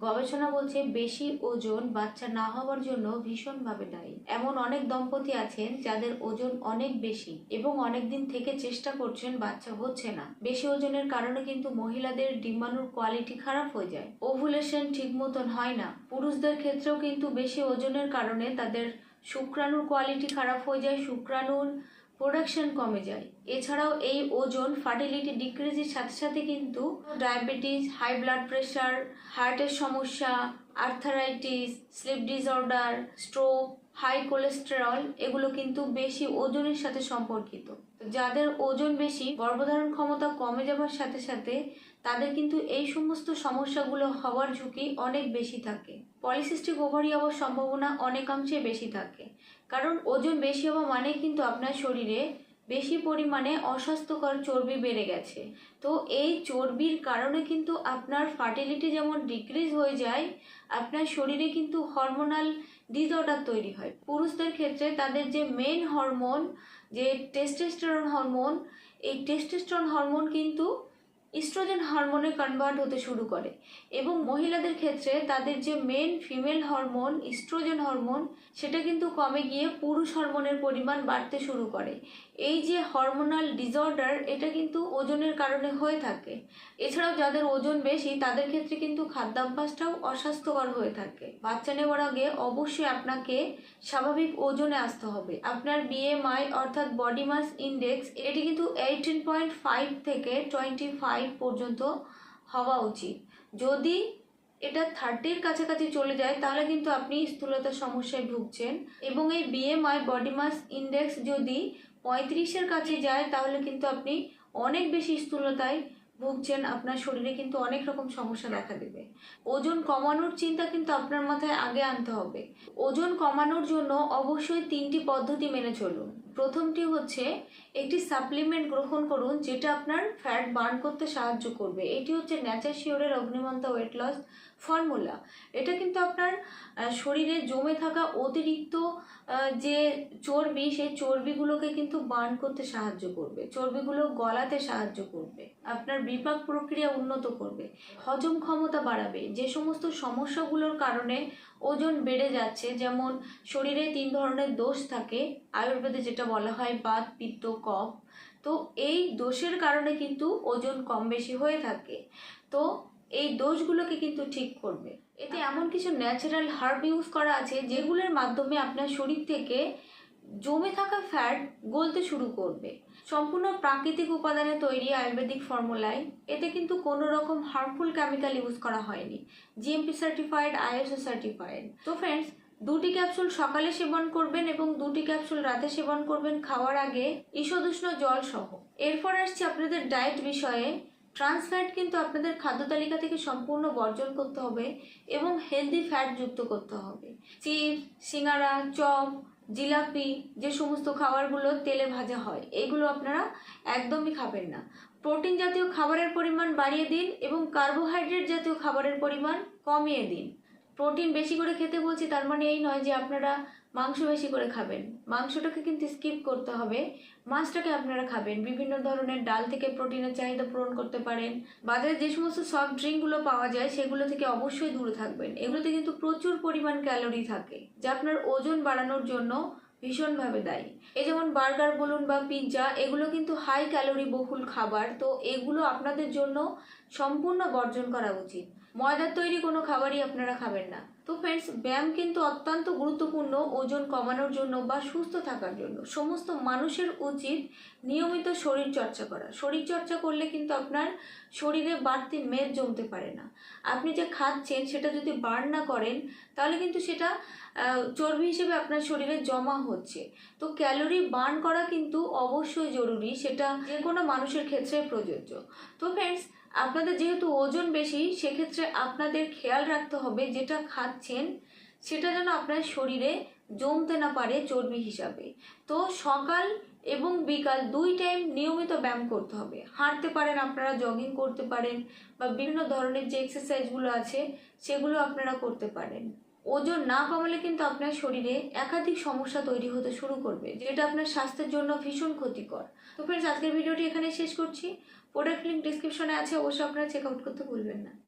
গবেষণা বলছে বেশি ওজন বাচ্চা না হওয়ার জন্য ভীষণভাবে দায়ী। এমন অনেক দম্পতি আছেন যাদের ওজন অনেক বেশি এবং অনেক দিন থেকে চেষ্টা করছেন বাচ্চা হচ্ছে না। বেশি ওজনের কারণে কিন্তু মহিলাদের ডিম্বাণুর কোয়ালিটি খারাপ হয়ে যায়। ওভুলেশন ঠিক মতন হয় না। পুরুষদের ক্ষেত্রেও কিন্তু বেশি ওজনের কারণে তাদের শুক্রাণুর কোয়ালিটি খারাপ হয়ে যায়। শুক্রাণুর প্রোডাকশন কমে যায়। এছাড়াও এই ওজন ফার্টিলিটি ডিক্রিজের সাথে সাথে কিন্তু ডায়াবেটিস, হাই ব্লাড প্রেশার হার্টের সমস্যা, arthritis, sleep disorder, stroke, high cholesterol এগুলো কিন্তু বেশি ওজনের সাথে সম্পর্কিত। যাদের ওজন বেশি, গর্ভধারণ ক্ষমতা কমে যাওয়ার সাথে সাথে তাদের কিন্তু এই সমস্ত সমস্যাগুলো হওয়ার ঝুঁকি অনেক বেশি থাকে। পলিসিস্টিক ওভারি হওয়ার সম্ভাবনা অনেকাংশে বেশি থাকে। কারণ ওজন বেশি হওয়া মানে কিন্তু আপনার শরীরে বেশি পরিমাণে অস্বাস্থ্যকর চর্বি বেড়ে গেছে। তো এই চর্বির কারণে কিন্তু আপনার ফার্টিলিটি যেমন ডিক্রিজ হয়ে যায়, আপনার শরীরে কিন্তু হরমোনাল ডিসঅর্ডার তৈরি হয়। পুরুষদের ক্ষেত্রে তাদের যে মেন হরমোন যে টেস্টোস্টেরন হরমোন এই টেস্টোস্টেরন হরমোন কিন্তু ইস্ট্রোজেন হরমোনে কনভার্ট হতে শুরু করে এবং মহিলাদের ক্ষেত্রে তাদের যে main female hormone oestrogen hormone সেটা কিন্তু কমে গিয়ে পুরুষ হরমোনের পরিমাণ বাড়তে শুরু করে। এই যে হরমোনাল ডিসঅর্ডার এটা কিন্তু ওজনের কারণে হয়ে থাকে। এছাড়াও যাদের ওজন বেশি, তাদের ক্ষেত্রে কিন্তু খাদ্যাভ্যাসটাও অস্বাস্থ্যকর হয়ে থাকে। বাচ্চা নেওয়ার আগে অবশ্যই আপনাকে স্বাভাবিক ওজনে আসতে হবে। আপনার বিএমআই অর্থাৎ বডি মাস ইন্ডেক্স এটি কিন্তু এইটিন পয়েন্ট ফাইভ থেকে টোয়েন্টি ফাইভ পর্যন্ত হওয়া উচিত। যদি এটা থার্টির কাছাকাছি চলে যায়, তাহলে কিন্তু আপনি স্থূলতার সমস্যায় ভুগছেন। এবং এই বিএমআই বডি মাস ইন্ডেক্স যদি পঁয়ত্রিশের কাছে যায়, তাহলে কিন্তু আপনি অনেক বেশি স্থূলতায় ভুগছেন, আপনার শরীরে কিন্তু অনেক রকম সমস্যা দেখা দেবে। ওজন কমানোর চিন্তা কিন্তু আপনার মাথায় আগে আনতে হবে। ওজন কমানোর জন্য অবশ্যই তিনটি পদ্ধতি মেনে চলুন। প্রথমটি হচ্ছে একটি সাপ্লিমেন্ট গ্রহণ করুন, যেটা আপনার ফ্যাট বার্ন করতে সাহায্য করবে। এটি হচ্ছে ন্যাচার শিওরের অগ্নিমন্তা ওয়েট লস ফর্মুলা এটা কিন্তু আপনার শরীরে জমে থাকা অতিরিক্ত যে চর্বি, সেই চর্বিগুলোকে কিন্তু বার্ন করতে সাহায্য করবে। চর্বিগুলো গলাতে সাহায্য করবে। আপনার বিপাক প্রক্রিয়া উন্নত করবে। হজম ক্ষমতা বাড়াবে। যে সমস্ত সমস্যাগুলোর কারণে ওজন বেড়ে যাচ্ছে, যেমন শরীরে তিন ধরনের দোষ থাকে, আয়ুর্বেদে যেটা বলা হয় বাত, পিত্ত কফ তো এই দোষের কারণে কিন্তু ওজন কম বেশি হয়ে থাকে। তো এই দোষগুলোকে কিন্তু ঠিক করবে। এতে এমন কিছু ন্যাচারাল হার্ব ইউজ করা আছে যেগুলোর মাধ্যমে আপনার শরীর থেকে জমে থাকা ফ্যাট গলতে শুরু করবে। সম্পূর্ণ প্রাকৃতিক উপাদানে তৈরি আয়ুর্বেদিক ফর্মুলায় এতে কিন্তু কোনো রকম হার্মফুল কেমিক্যাল ইউজ করা হয়নি। জিএমপি সার্টিফাইড আইএসও সার্টিফাইড তো ফ্রেন্ডস দুটি ক্যাপসুল সকালে সেবন করবেন এবং দুটি ক্যাপসুল রাতে সেবন করবেন খাওয়ার আগে ঈষদুষ্ণ জল সহ। এরপর আসছে আপনাদের ডায়েট বিষয়ে। ট্রান্স ফ্যাট কিন্তু আপনাদের খাদ্য তালিকা থেকে সম্পূর্ণ বর্জন করতে হবে এবং হেলদি ফ্যাট যুক্ত করতে হবে। চিপস সিঙ্গারা, চপ, জিলাপি, যে সমস্ত খাবারগুলো তেলে ভাজা হয়, এগুলো আপনারা একদমই খাবেন না। প্রোটিন জাতীয় খাবারের পরিমাণ বাড়িয়ে দিন এবং কার্বোহাইড্রেট জাতীয় খাবারের পরিমাণ কমিয়ে দিন। প্রোটিন বেশি করে খেতে বলছি, তার মানে এই নয় যে আপনারা মাংস বেশি করে খাবেন। মাংসটাকে কিন্তু স্কিপ করতে হবে। মাছটাকে আপনারা খাবেন। বিভিন্ন ধরনের ডাল থেকে প্রোটিনের চাহিদা পূরণ করতে পারেন। বাজারে যে সমস্ত সফট ড্রিঙ্কগুলো পাওয়া যায়, সেগুলো থেকে অবশ্যই দূরে থাকবেন। এগুলোতে কিন্তু প্রচুর পরিমাণ ক্যালোরি থাকে, যা আপনার ওজন বাড়ানোর জন্য ভীষণভাবে দায়ী। এই যেমন বার্গার বলুন বা পিৎজা, এগুলো কিন্তু হাই ক্যালোরি বহুল খাবার। তো এগুলো আপনাদের জন্য সম্পূর্ণ বর্জন করা উচিত। ময়দার তৈরি কোনো খাবারই আপনারা খাবেন না। তো ফ্রেন্ডস ব্যায়াম কিন্তু অত্যন্ত গুরুত্বপূর্ণ ওজন কমানোর জন্য বা সুস্থ থাকার জন্য। সমস্ত মানুষের উচিত নিয়মিত শরীর চর্চা করা। শরীর চর্চা করলে কিন্তু আপনার শরীরে বাড়তি মেদ জমতে পারে না। আপনি যে খাচ্ছেন সেটা যদি বার্ন না করেন, তাহলে কিন্তু সেটা চর্বি হিসেবে আপনার শরীরে জমা হচ্ছে। তো ক্যালোরি বার্ন করা কিন্তু অবশ্যই জরুরি, সেটা যে কোনো মানুষের ক্ষেত্রে প্রযোজ্য। তো ফ্রেন্ডস আপনাদের যেহেতু ওজন বেশি, সেক্ষেত্রে আপনাদের খেয়াল রাখতে হবে যেটা খাচ্ছেন, সেটা যেন আপনার শরীরে জমতে না পারে চর্বি হিসাবে। তো সকাল এবং বিকাল দুই টাইম নিয়মিত ব্যায়াম করতে হবে। হাঁটতে পারেন, আপনারা জগিং করতে পারেন বা বিভিন্ন ধরনের যে এক্সারসাইজগুলো আছে, সেগুলো আপনারা করতে পারেন। ওজন না কমালে কিন্তু আপনার শরীরে একাধিক সমস্যা তৈরি হতে শুরু করবে, যেটা আপনার স্বাস্থ্যের জন্য ভীষণ ক্ষতিকর। তো ফ্রেন্ডস আজকের ভিডিওটি এখানে শেষ করছি। প্রোডাক্ট লিঙ্ক ডিসক্রিপশনে আছে, অবশ্যই আপনারা চেক আউট করতে ভুলবেন না।